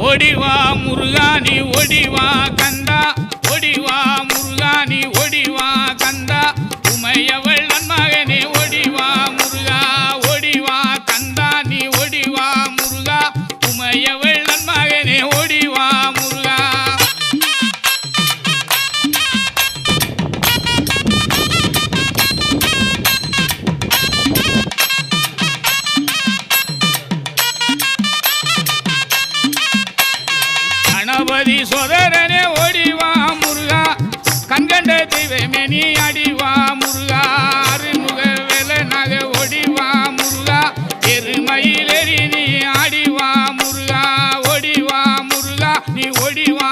ஓடிவா முருகானி ஓடிவா. கணபதி சொதரனே ஓடிவா முருகா. கண்கண்ட தெய்வமே நீ அடிவா முருகா. அருமுக வேலை நக ஓடிவா முருகா. எருமையிலெறி நீ ஆடிவா முருகா. ஓடிவா முருகா. நீ ஓடிவா